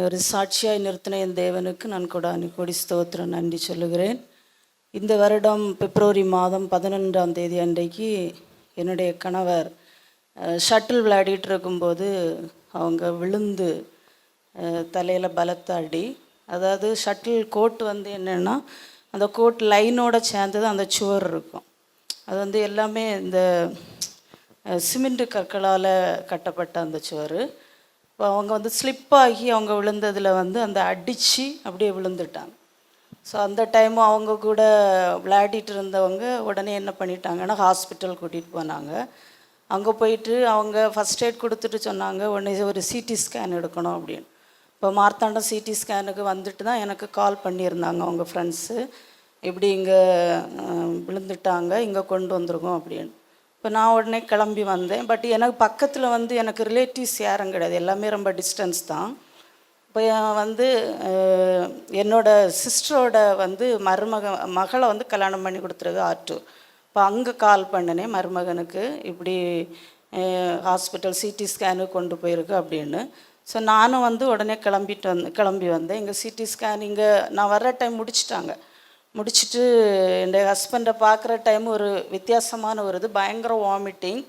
ஒரு சாட்சியாய் நிறுத்தின என் தேவனுக்கு நான் கூட கோடி ஸ்தோத்திரம் நன்றி சொல்லுகிறேன். இந்த வருடம் பிப்ரவரி மாதம் பதினொன்றாம் தேதி அன்றைக்கு என்னுடைய கணவர் ஷட்டில் விளையாடிட்டு இருக்கும்போது அவங்க விழுந்து தலையில் பலத்த அடி அதாவது ஷட்டில் கோட் வந்து என்னென்னா அந்த கோட் லைனோட சேர்ந்தது அந்த சுவர் இருக்கும். அது வந்து எல்லாமே இந்த சிமெண்ட்டு கற்களால் கட்டப்பட்ட அந்த சுவர். அவங்க வந்து ஸ்லிப் ஆகி அவங்க விழுந்ததில் வந்து அந்த அடித்து அப்படியே விழுந்துட்டாங்க. ஸோ அந்த டைமும் அவங்க கூட விளையாடிட்டு இருந்தவங்க உடனே என்ன பண்ணிட்டாங்கன்னா ஹாஸ்பிட்டல் கூட்டிகிட்டு போனாங்க. அங்கே போயிட்டு அவங்க ஃபஸ்ட் எய்ட் கொடுத்துட்டு சொன்னாங்க உடனே ஒரு சிடி ஸ்கேன் எடுக்கணும் அப்படின்னு. இப்போ மார்த்தாண்டம் சிடி ஸ்கேனுக்கு வந்துட்டு தான் எனக்கு கால் பண்ணியிருந்தாங்க அவங்க ஃப்ரெண்ட்ஸு இப்படி இங்கே விழுந்துட்டாங்க இங்கே கொண்டு வந்திருக்கோம் அப்படின்னு. இப்போ நான் உடனே கிளம்பி வந்தேன். பட் எனக்கு பக்கத்தில் வந்து எனக்கு ரிலேட்டிவ்ஸ் யாரும் கிடையாது. எல்லாமே ரொம்ப டிஸ்டன்ஸ் தான். இப்போ வந்து என்னோடய என்னோட சிஸ்டரோட வந்து மருமக மகளை வந்து கல்யாணம் பண்ணி கொடுத்துருக்கு ஆற்றூர் இப்போ அங்கே கால் பண்ணினேன் மருமகனுக்கு இப்படி ஹாஸ்பிட்டல் சிடி ஸ்கேனு கொண்டு போயிருக்கு அப்படின்னு. ஸோ நானும் வந்து உடனே கிளம்பிட்டு வந்து கிளம்பி வந்தேன். இங்கே சிடி ஸ்கேன் இங்கே நான் வர்ற டைம் முடிச்சிட்டாங்க. முடிச்சுட்டு என் ஹஸ்பண்டை பார்க்குற டைம் ஒரு வித்தியாசமான ஒரு இது பயங்கர வாமிட்டிங்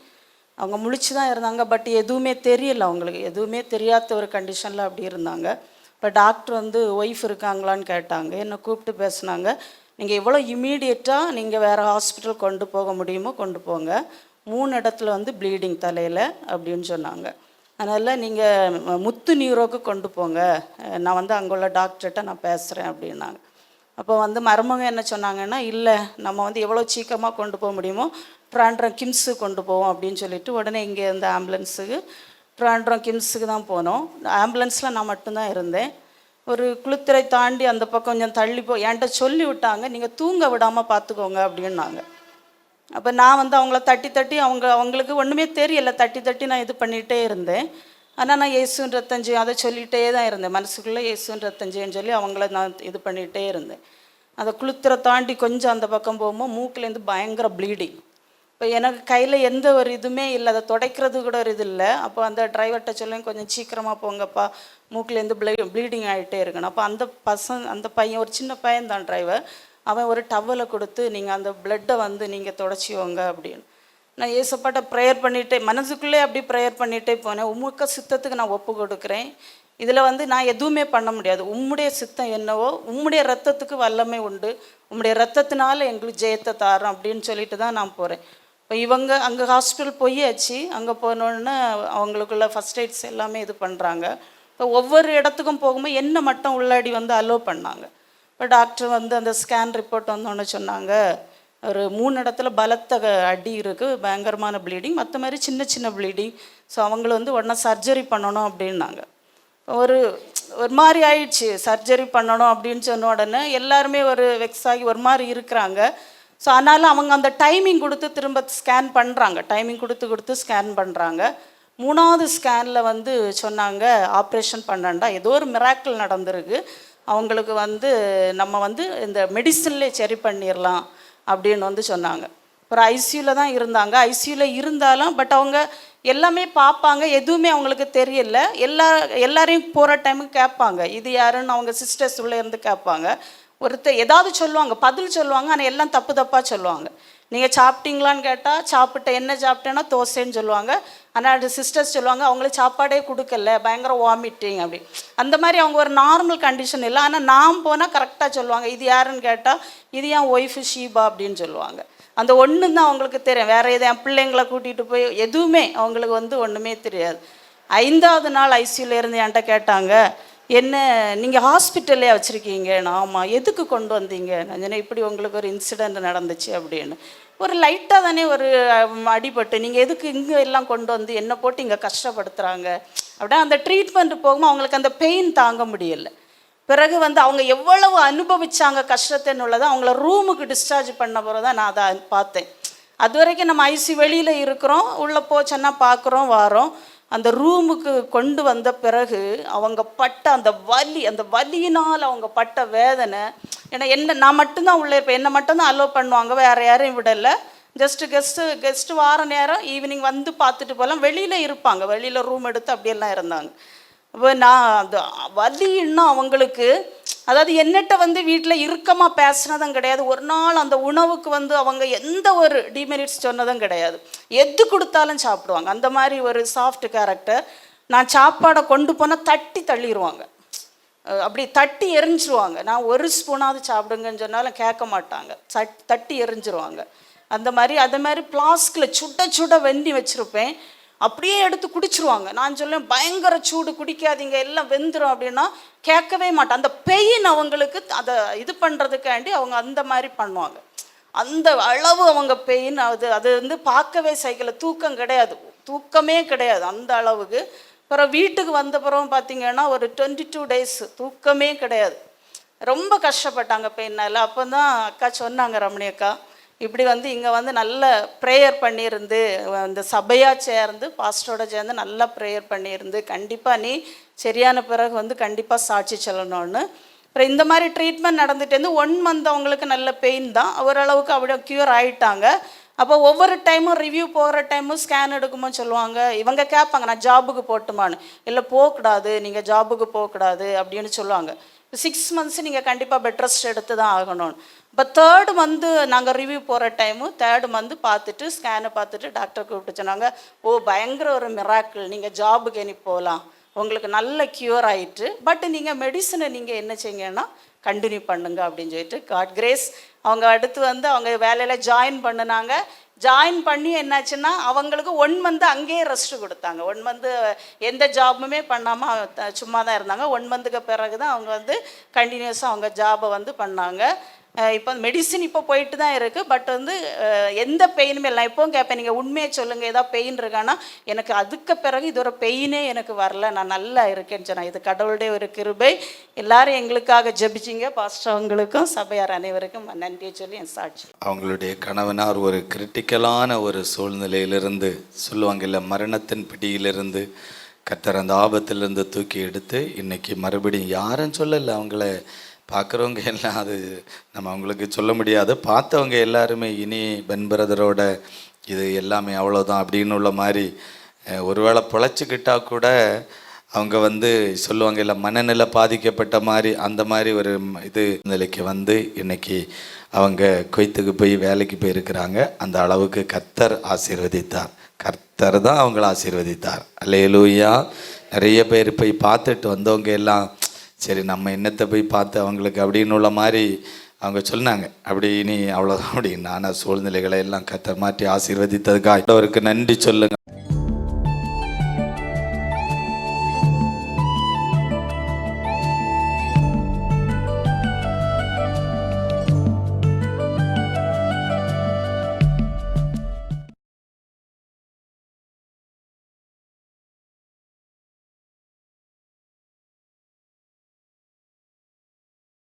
அவங்க முழிச்சு தான் இருந்தாங்க பட் எதுவுமே தெரியல அவங்களுக்கு. எதுவுமே தெரியாத ஒரு கண்டிஷனில் அப்படி இருந்தாங்க. இப்போ டாக்டர் வந்து ஒய்ஃப் இருக்காங்களான்னு கேட்டாங்க. என்னை கூப்பிட்டு பேசினாங்க. நீங்கள் எவ்வளோ இமீடியட்டாக நீங்கள் வேறு ஹாஸ்பிட்டல் கொண்டு போக முடியுமோ கொண்டு போங்க. மூணு இடத்துல வந்து ப்ளீடிங் தலையில் அப்படின்னு சொன்னாங்க. அதனால் நீங்கள் முத்து நியூரோக்கு கொண்டு போங்க. நான் வந்து அங்கே உள்ள டாக்டர்கிட்ட நான் பேசுகிறேன் அப்படின்னாங்க. அப்போ வந்து மருமக என்ன சொன்னாங்கன்னா இல்லை நம்ம வந்து எவ்வளோ சீக்கிரமாக கொண்டு போக முடியுமோ ட்ராண்ட்ரம் கிம்ஸு கொண்டு போவோம் அப்படின்னு சொல்லிட்டு உடனே இங்கே இருந்த ஆம்புலன்ஸுக்கு ட்ராண்ட்ரம் கிம்ஸுக்கு தான் போனோம். ஆம்புலன்ஸில் நான் மட்டும்தான் இருந்தேன். ஒரு குளித்துறை தாண்டி அந்த பக்கம் கொஞ்சம் தள்ளி போ என்கிட்ட சொல்லி விட்டாங்க நீங்கள் தூங்க விடாமல் பார்த்துக்கோங்க அப்படின்னாங்க. அப்போ நான் வந்து அவங்கள தட்டி தட்டி அவங்க அவங்களுக்கு ஒன்றுமே தெரியல தட்டி தட்டி நான் இது பண்ணிகிட்டே இருந்தேன். ஆனால் நான் இயேசுன் ரத்தஞ்சு அதை சொல்லிகிட்டே தான் இருந்தேன். மனசுக்குள்ளே இயேசுன் ரத்தஞ்சின்னு சொல்லி அவங்கள நான் இது பண்ணிகிட்டே இருந்தேன். அதை குளுத்துறை தாண்டி கொஞ்சம் அந்த பக்கம் போகும்போது மூக்குலேருந்து பயங்கர ப்ளீடிங் இப்போ எனக்கு கையில் எந்த ஒரு இதுவுமே இல்லை. அதை துடைக்கிறது கூட ஒரு இது இல்லை. அப்போ அந்த டிரைவர்கிட்ட சொல்லுவேன் கொஞ்சம் சீக்கிரமாக போங்கப்பா. மூக்குலேருந்து ப்ளீ ப்ளீடிங் ஆகிட்டே இருக்கணும். அப்போ அந்த பசங்க அந்த பையன் ஒரு சின்ன பையன் தான் டிரைவர் அவன் ஒரு டவலை கொடுத்து நீங்கள் அந்த பிளட்டை வந்து நீங்கள் தொடச்சிவோங்க அப்படின்னு. நான் ஏசப்பாட்ட ப்ரேயர் பண்ணிட்டே மனசுக்குள்ளே அப்படி ப்ரேயர் பண்ணிகிட்டே போனேன். உமுக்க சித்தத்துக்கு நான் ஒப்பு கொடுக்குறேன். இதில் வந்து நான் எதுவுமே பண்ண முடியாது. உம்முடைய சித்தம் என்னவோ உம்முடைய ரத்தத்துக்கு வல்லமை உண்டு. உம்முடைய ரத்தத்தினால எங்களுக்கு ஜெயத்தை தாரோம் அப்படின்னு சொல்லிட்டு தான் நான் போகிறேன் இப்போ இவங்க அங்கே ஹாஸ்பிட்டல் போயாச்சு. அங்கே போனோடனே அவங்களுக்குள்ள ஃபஸ்ட் எய்ட்ஸ் எல்லாமே இது பண்ணுறாங்க இப்போ ஒவ்வொரு இடத்துக்கும் போகும்போது என்ன மட்டும் உள்ளாடி வந்து அலோவ் பண்ணாங்க? இப்போ டாக்டர் வந்து அந்த ஸ்கேன் ரிப்போர்ட் வந்தோன்னு சொன்னாங்க. ஒரு மூணு இடத்துல பலத்த அடி இருக்குது பயங்கரமான ப்ளீடிங் மற்ற மாதிரி சின்ன சின்ன ப்ளீடிங் ஸோ அவங்கள வந்து உடனே சர்ஜரி பண்ணணும் அப்படின்னாங்க. ஒரு ஒரு மாதிரி ஆயிடுச்சு. சர்ஜரி பண்ணணும் அப்படின்னு சொன்ன உடனே எல்லாருமே ஒரு வெக்ஸ் ஆகி ஒரு மாதிரி இருக்கிறாங்க. ஸோ அதனால் அவங்க அந்த டைமிங் கொடுத்து திரும்ப ஸ்கேன் பண்ணுறாங்க டைமிங் கொடுத்து கொடுத்து ஸ்கேன் பண்ணுறாங்க மூணாவது ஸ்கேனில் வந்து சொன்னாங்க ஆப்ரேஷன் பண்ணண்டா. ஏதோ ஒரு மிராக்கிள் நடந்திருக்கு. அவங்களுக்கு வந்து நம்ம வந்து இந்த மெடிசன்லேயே சரி பண்ணிடலாம் அப்படின்னு வந்து சொன்னாங்க. ஒரு ஐசியூவில் தான் இருந்தாங்க. ஐசியூவில் இருந்தாலும் பட் அவங்க எல்லாமே பார்ப்பாங்க. எதுவுமே அவங்களுக்கு தெரியல. எல்லா எல்லாரையும் போகிற டைமுக்கு கேட்பாங்க. இது யாருன்னு அவங்க சிஸ்டர்ஸ் உள்ளே இருந்து கேட்பாங்க. ஒருத்தர் ஏதாவது சொல்லுவாங்க பதில் சொல்லுவாங்க ஆனால் எல்லாம் தப்பு தப்பாக சொல்லுவாங்க. நீங்கள் சாப்பிட்டீங்களான்னு கேட்டால் சாப்பிட்ட என்ன சாப்பிட்டேன்னா தோசைன்னு சொல்லுவாங்க. ஆனால் சிஸ்டர்ஸ் சொல்லுவாங்க அவங்களுக்கு சாப்பாடே கொடுக்கல பயங்கர வாமிட்டிங் அப்படி. அந்த மாதிரி அவங்க ஒரு நார்மல் கண்டிஷன் இல்லை. ஆனால் நாம் போனால் கரெக்டாக சொல்லுவாங்க இது யாருன்னு கேட்டால் இது என் ஒய்ஃபு ஷீபா அப்படின்னு சொல்லுவாங்க. அந்த ஒன்று தான் அவங்களுக்கு தெரியும். வேறு எது என் பிள்ளைங்களை கூட்டிகிட்டு போய் எதுவுமே அவங்களுக்கு வந்து ஒன்றுமே தெரியாது. ஐந்தாவது நாள் ஐசியூவில் இருந்து என்கிட்ட கேட்டாங்க என்ன நீங்கள் ஹாஸ்பிட்டல்லே வச்சுருக்கீங்க ஆமாம் எதுக்கு கொண்டு வந்தீங்க நான் இப்படி உங்களுக்கு ஒரு இன்சிடெண்ட் நடந்துச்சு அப்படின்னு. ஒரு லைட்டாக தானே ஒரு அடிபட்டு நீங்கள் எதுக்கு இங்கே எல்லாம் கொண்டு வந்து என்ன போட்டு இங்கே கஷ்டப்படுத்துகிறாங்க அப்படியே அந்த ட்ரீட்மெண்ட் போகும்போது அவங்களுக்கு அந்த பெயின் தாங்க முடியல. பிறகு வந்து அவங்க எவ்வளவு அனுபவித்தாங்க கஷ்டத்தின்னு உள்ளதை அவங்கள ரூமுக்கு டிஸ்சார்ஜ் பண்ண போகிறத நான் அதை பார்த்தேன். அது வரைக்கும் நம்ம ஐசி வெளியில் இருக்கிறோம் உள்ளே போச்சோன்னா பார்க்குறோம் வாரோம். அந்த ரூமுக்கு கொண்டு வந்த பிறகு அவங்க பட்ட அந்த வலி அந்த வலியினால் அவங்க பட்ட வேதனை ஏன்னா என்ன நான் மட்டும்தான் உள்ளே இருப்பேன். என்னை மட்டும்தான் அலோவ் பண்ணுவாங்க. வேறு யாரையும் விடலை. ஜஸ்ட்டு கெஸ்ட்டு கெஸ்ட்டு வார நேரம் ஈவினிங் வந்து பார்த்துட்டு போகலாம். வெளியில் இருப்பாங்க. வெளியில் ரூம் எடுத்து அப்படியெல்லாம் இருந்தாங்க. இப்போ நான் அந்த வலின்னா அவங்களுக்கு அதாவது என்னட்ட வந்து வீட்டில் இறுக்கமாக பேசினதும் கிடையாது. ஒரு நாள் அந்த உணவுக்கு வந்து அவங்க எந்த ஒரு டிமெரிட்ஸ் சொன்னதும் கிடையாது. எது கொடுத்தாலும் சாப்பிடுவாங்க. அந்த மாதிரி ஒரு சாஃப்ட் கேரக்டர் நான் சாப்பாடை கொண்டு போனால் தட்டி தள்ளிடுவாங்க அப்படி தட்டி எரிஞ்சிருவாங்க. நான் ஒரு ஸ்பூனாவது சாப்பிடுங்கன்னு சொன்னாலும் கேட்க மாட்டாங்க. சட் தட்டி எரிஞ்சிருவாங்க. அந்த மாதிரி அந்த மாதிரி பிளாஸ்கில் சுட சுட வெந்தி வச்சுருப்பேன். அப்படியே எடுத்து குடிச்சிருவாங்க. நான் சொல்லுவேன் பயங்கர சூடு குடிக்காதீங்க எல்லாம் வெந்துடும் அப்படின்னா கேட்கவே மாட்டேன். அந்த பெயின் அவங்களுக்கு அதை இது பண்ணுறதுக்காண்டி அவங்க அந்த மாதிரி பண்ணுவாங்க. அந்த அளவு அவங்க பெயின் அது அது வந்து பார்க்கவே சைக்கிளில் தூக்கம் கிடையாது. தூக்கமே கிடையாது அந்த அளவுக்கு. அப்புறம் வீட்டுக்கு வந்த பிறகு பார்த்தீங்கன்னா ஒரு டுவெண்ட்டி டூ டேஸ் தூக்கமே கிடையாது. ரொம்ப கஷ்டப்பட்டாங்க பெயினால் அப்போ தான் அக்கா சொன்னாங்க ரமணி அக்கா இப்படி வந்து இங்கே வந்து நல்ல ப்ரேயர் பண்ணியிருந்து இந்த சபையாக சேர்ந்து பாஸ்டரோட சேர்ந்து நல்லா ப்ரேயர் பண்ணியிருந்து கண்டிப்பாக நீ சரியான பிறகு வந்து கண்டிப்பாக சாட்சி சொல்லணும்னு. அப்புறம் இந்த மாதிரி ட்ரீட்மெண்ட் நடந்துகிட்டே இருந்து ஒன் மந்த் அவங்களுக்கு நல்ல பெயின் தான். ஓரளவுக்கு அப்படியே க்யூர் ஆகிட்டாங்க அப்போ ஒவ்வொரு டைமும் ரிவ்யூ போகிற டைமும் ஸ்கேன் எடுக்கும்போது சொல்லுவாங்க. இவங்க கேட்பாங்க நான் ஜாபுக்கு போட்டுமான்னு. இல்லை போகக்கூடாது. நீங்கள் ஜாபுக்கு போகக்கூடாது. அப்படின்னு சொல்லுவாங்க. சிக்ஸ் மந்த்ஸ் நீங்கள் கண்டிப்பாக பெட் ரெஸ்ட் எடுத்து தான் ஆகணும் இப்போ தேர்டு மந்த்து நாங்கள் ரிவ்யூ போகிற டைமு தேர்டு மந்த்து பார்த்துட்டு ஸ்கேனை பார்த்துட்டு டாக்டர் கூப்பிட்டு சொன்னாங்க ஓ பயங்கர ஒரு மிராக்கிள் நீங்கள் ஜாபுக்கு இனி போகலாம். உங்களுக்கு நல்ல க்யூர் ஆயிட்டு. பட் நீங்கள் மெடிசனை நீங்கள் என்ன செய்யுங்கன்னா கண்டினியூ பண்ணுங்க அப்படின்னு சொல்லிட்டு காட் கிரேஸ் அவங்க அடுத்து வந்து அவங்க வேலையில் ஜாயின் பண்ணினாங்க. ஜாயின் பண்ணி என்னாச்சுன்னா அவங்களுக்கு ஒன் மந்த் அங்கேயே ரெஸ்ட் கொடுத்தாங்க. ஒன் மந்த்து எந்த ஜாபுமே பண்ணாமல் சும்மா தான் இருந்தாங்க. ஒன் மந்த்துக்கு பிறகு தான் அவங்க வந்து கண்டினியூஸாக அவங்க ஜாபை வந்து பண்ணாங்க. இப்போ மெடிசின் இப்போ போயிட்டு தான் இருக்குது பட் வந்து எந்த பெயினுமே இல்லை. இப்போவும் கேட்பேன் நீங்கள் உண்மையை சொல்லுங்கள் ஏதாவது பெயின் இருக்கான்னா எனக்கு அதுக்கு பிறகு இது ஒரு பெயினே எனக்கு வரல. நான் நல்லா இருக்கேன்னு சொன்னேன் இது கடவுளுடைய ஒரு கிருபை. எல்லாரும் எங்களுக்காக ஜபிச்சிங்க. பாஸ்டவங்களுக்கும் சபையார் அனைவருக்கும் நன்றியை சொல்லி என் சாட்சி. அவங்களுடைய கணவனார் ஒரு கிரிட்டிக்கலான ஒரு சூழ்நிலையிலிருந்து சொல்லுவாங்கல்ல மரணத்தின் பிடியிலிருந்து கத்தர் அந்த ஆபத்திலிருந்து தூக்கி எடுத்து இன்றைக்கி மறுபடியும் யாரும் சொல்லலை அவங்கள. பார்க்குறவங்க எல்லாம் அது நம்ம அவங்களுக்கு சொல்ல முடியாது. பார்த்தவங்க எல்லாருமே இனி பென் பிரதரோட இது எல்லாமே அவ்வளோதான் அப்படின்னு உள்ள மாதிரி ஒருவேளை பொழைச்சிக்கிட்டா கூட அவங்க வந்து சொல்லுவாங்க இல்லை மனநிலை பாதிக்கப்பட்ட மாதிரி அந்த மாதிரி ஒரு இது நிலைக்கு வந்து இன்றைக்கி அவங்க கொய்த்துக்கு போய் வேலைக்கு போயிருக்கிறாங்க. அந்த அளவுக்கு கர்த்தர் ஆசீர்வதித்தார். கர்த்தர் தான் அவங்கள ஆசீர்வதித்தார். அல்லையலூயா நிறைய பேர் போய் பார்த்துட்டு வந்தவங்க எல்லாம் சரி நம்ம என்னத்தை போய் பார்த்து அவங்களுக்கு அப்படின்னு உள்ள மாதிரி அவங்க சொன்னாங்க. அப்படி நீ அவ்வளோதான் அப்படின்னு ஆனால் சூழ்நிலைகளை எல்லாம் கத்த மாற்றி ஆசீர்வதித்ததுக்காக. அவருக்கு நன்றி சொல்லுங்க.